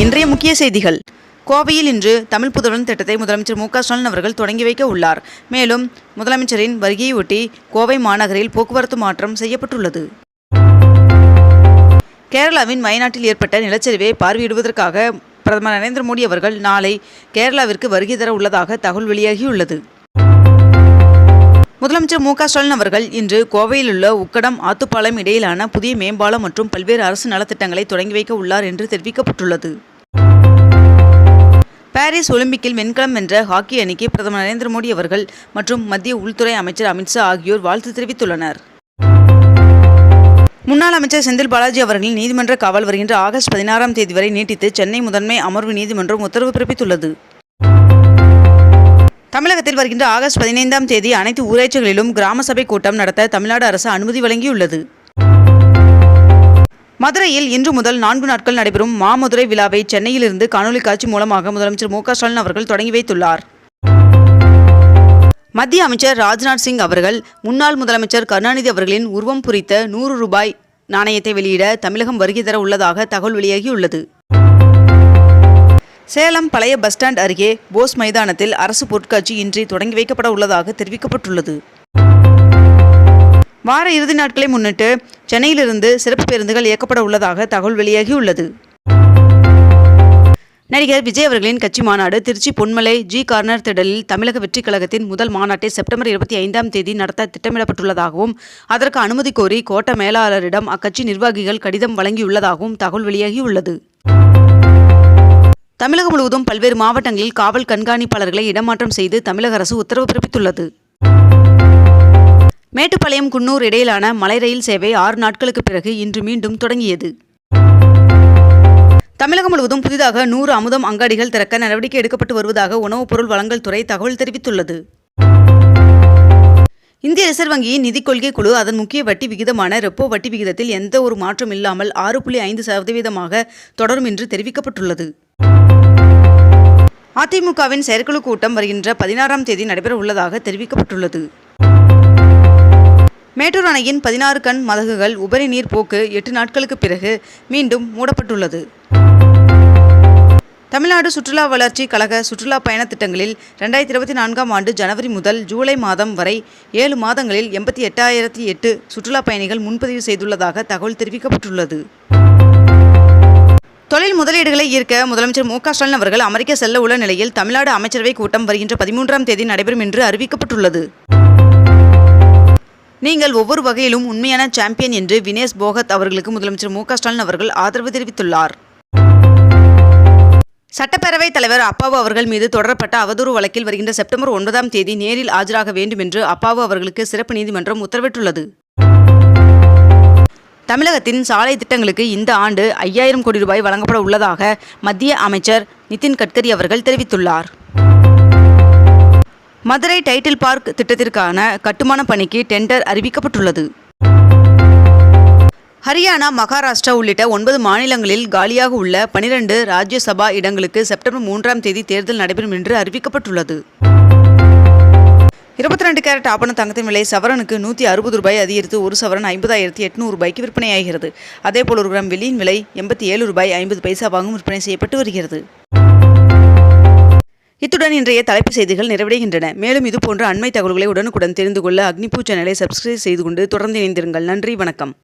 இன்றைய முக்கிய செய்திகள். கோவையில் இன்று தமிழ் புதல்வன் திட்டத்தை முதலமைச்சர் மு ஸ்டாலின் அவர்கள் தொடங்கி வைக்க உள்ளார். மேலும் முதலமைச்சரின் வருகையொட்டி கோவை மாநகரில் போக்குவரத்து மாற்றம் செய்யப்பட்டுள்ளது. கேரளாவின் வயநாட்டில் ஏற்பட்ட நிலச்சரிவை பார்வையிடுவதற்காக பிரதமர் நரேந்திர மோடி அவர்கள் நாளை கேரளாவிற்கு வருகை தர உள்ளதாக தகவல் வெளியாகியுள்ளது. முதலமைச்சர் மு க ஸ்டாலின் அவர்கள் இன்று கோவையில் உள்ள உக்கடம் ஆத்துப்பாலம் இடையிலான புதிய மேம்பாலம் மற்றும் பல்வேறு அரசு நலத்திட்டங்களை தொடங்கி வைக்க உள்ளார் என்று தெரிவிக்கப்பட்டுள்ளது. பாரிஸ் ஒலிம்பிக்கில் வெண்கலம் வென்ற ஹாக்கி அணிக்கு பிரதமர் நரேந்திர மோடி அவர்கள் மற்றும் மத்திய உள்துறை அமைச்சர் அமித்ஷா ஆகியோர் வாழ்த்து தெரிவித்துள்ளனர். முன்னாள் அமைச்சர் செந்தில் பாலாஜி அவர்களின் நீதிமன்ற காவல் வருகின்ற ஆகஸ்ட் பதினாறாம் தேதி வரை நீட்டித்து சென்னை முதன்மை அமர்வு நீதிமன்றம் உத்தரவு பிறப்பித்துள்ளது. தமிழகத்தில் வருகின்ற ஆகஸ்ட் பதினைந்தாம் தேதி அனைத்து ஊராட்சிகளிலும் கிராம சபை கூட்டம் நடத்த தமிழ்நாடு அரசு அனுமதி வழங்கியுள்ளது. மதுரையில் இன்று முதல் நான்கு நாட்கள் நடைபெறும் மாமதுரை விழாவை சென்னையிலிருந்து காணொலி காட்சி மூலமாக முதலமைச்சர் மு ஸ்டாலின் அவர்கள் தொடங்கி வைத்துள்ளார். மத்திய அமைச்சர் ராஜ்நாத் சிங் அவர்கள் முன்னாள் முதலமைச்சர் கருணாநிதி அவர்களின் உருவம் குறித்த நூறு ரூபாய் நாணயத்தை வெளியிட தமிழகம் வருகை தர உள்ளதாக தகவல் வெளியாகியுள்ளது. சேலம் பழைய பஸ் ஸ்டாண்ட் அருகே போஸ் மைதானத்தில் அரசு பொருட்காட்சி இன்றி தொடங்கி வைக்கப்பட உள்ளதாக தெரிவிக்கப்பட்டுள்ளது. வார இறுதி நாட்களை முன்னிட்டு சென்னையிலிருந்து சிறப்பு பேருந்துகள் இயக்கப்பட உள்ளதாக தகவல் வெளியாகியுள்ளது. நடிகர் விஜய் அவர்களின் கட்சி மாநாடு திருச்சி பொன்மலை ஜி கார்னர் திடலில் தமிழக வெற்றிக் கழகத்தின் முதல் மாநாட்டை செப்டம்பர் இருபத்தி ஐந்தாம் தேதி நடத்த திட்டமிடப்பட்டுள்ளதாகவும் அதற்கு அனுமதி கோரி கோட்ட மேலாளரிடம் அக்கட்சி நிர்வாகிகள் கடிதம் வழங்கியுள்ளதாகவும் தகவல் வெளியாகியுள்ளது. தமிழகம் முழுவதும் பல்வேறு மாவட்டங்களில் காவல் கண்காணிப்பாளர்களை இடமாற்றம் செய்து தமிழக அரசு உத்தரவு பிறப்பித்துள்ளது. மேட்டுப்பாளையம் குன்னூர் இடையிலான மலை ரயில் சேவை ஆறு நாட்களுக்கு பிறகு இன்று மீண்டும் தொடங்கியது. தமிழகம் முழுவதும் புதிதாக நூறு அமுதம் அங்காடிகள் திறக்க நடவடிக்கை எடுக்கப்பட்டு வருவதாக உணவுப் பொருள் வழங்கல் துறை தகவல் தெரிவித்துள்ளது. இந்திய ரிசர்வ் வங்கியின் நிதிக் கொள்கை குழு அதன் முக்கிய வட்டி விகிதமான ரெப்போ வட்டி விகிதத்தில் எந்த ஒரு மாற்றம் இல்லாமல் ஆறு புள்ளி ஐந்து சதவீதமாக தொடரும் என்று தெரிவிக்கப்பட்டுள்ளது. அதிமுகவின் செயற்குழு கூட்டம் வருகின்ற பதினாறாம் தேதி நடைபெற உள்ளதாக தெரிவிக்கப்பட்டுள்ளது. மேட்டூர் அணையின் பதினாறு கண் மதகுகள் உபரி நீர் போக்கு எட்டு நாட்களுக்கு பிறகு மீண்டும் மூடப்பட்டுள்ளது. தமிழ்நாடு சுற்றுலா வளர்ச்சி கழக சுற்றுலா பயண திட்டங்களில் ரெண்டாயிரத்தி இருபத்தி நான்காம் ஆண்டு ஜனவரி முதல் ஜூலை மாதம் வரை ஏழு மாதங்களில் எண்பத்தி எட்டாயிரத்தி எட்டு சுற்றுலா பயணிகள் முன்பதிவு செய்துள்ளதாக தகவல் தெரிவிக்கப்பட்டுள்ளது. தொழில் முதலீடுகளை ஈர்க்க முதலமைச்சர் மு க ஸ்டாலின் அவர்கள் அமெரிக்கா செல்ல உள்ள நிலையில் தமிழ்நாடு அமைச்சரவை கூட்டம் வருகின்ற பதிமூன்றாம் தேதி நடைபெறும் என்று அறிவிக்கப்பட்டுள்ளது. நீங்கள் ஒவ்வொரு வகையிலும் உண்மையான சாம்பியன் என்று வினேஷ் போகத் அவர்களுக்கு முதலமைச்சர் மு ஸ்டாலின் அவர்கள் ஆதரவு தெரிவித்துள்ளார். சட்டப்பேரவைத் தலைவர் அப்பாவு அவர்கள் மீது தொடரப்பட்ட அவதூறு வழக்கில் வருகின்ற செப்டம்பர் ஒன்பதாம் தேதி நேரில் ஆஜராக வேண்டும் என்று அப்பாவு அவர்களுக்கு சிறப்பு நீதிமன்றம் உத்தரவிட்டுள்ளது. தமிழகத்தின் சாலை திட்டங்களுக்கு இந்த ஆண்டு ஐயாயிரம் கோடி ரூபாய் வழங்கப்பட உள்ளதாக மத்திய அமைச்சர் நிதின் கட்கரி அவர்கள் தெரிவித்துள்ளார். மதுரை டைட்டில் பார்க் திட்டத்திற்கான கட்டுமான பணிக்கு டெண்டர் அறிவிக்கப்பட்டுள்ளது. ஹரியானா மகாராஷ்டிரா உள்ளிட்ட ஒன்பது மாநிலங்களில் காலியாக உள்ள பனிரெண்டு ராஜ்யசபா இடங்களுக்கு செப்டம்பர் மூன்றாம் தேதி தேர்தல் நடைபெறும் என்று அறிவிக்கப்பட்டுள்ளது. இருபத்தி ரெண்டு கேரட் ஆபண தங்கத்தின் விலை சவரனுக்கு நூற்றி அறுபது ரூபாய் அதிகரித்து ஒரு சவரன் ஐம்பதாயிரத்தி எட்நூறு ரூபாய்க்கு விற்பனையாகிறது அதேபோல் ஒரு கிராம் வெள்ளியின் விலை எண்பத்தி ஏழு ரூபாய் ஐம்பது பைசாவாகவும் விற்பனை செய்யப்பட்டு வருகிறது. இத்துடன் இன்றைய தலைப்புச் செய்திகள் நிறைவடைகின்றன. மேலும் இதுபோன்ற அண்மை தகவல்களை உடனுக்குடன் தெரிந்து கொள்ள அக்னிபூ சேனலை சப்ஸ்கிரைப் செய்து கொண்டு தொடர்ந்து இணைந்திருங்கள். நன்றி வணக்கம்.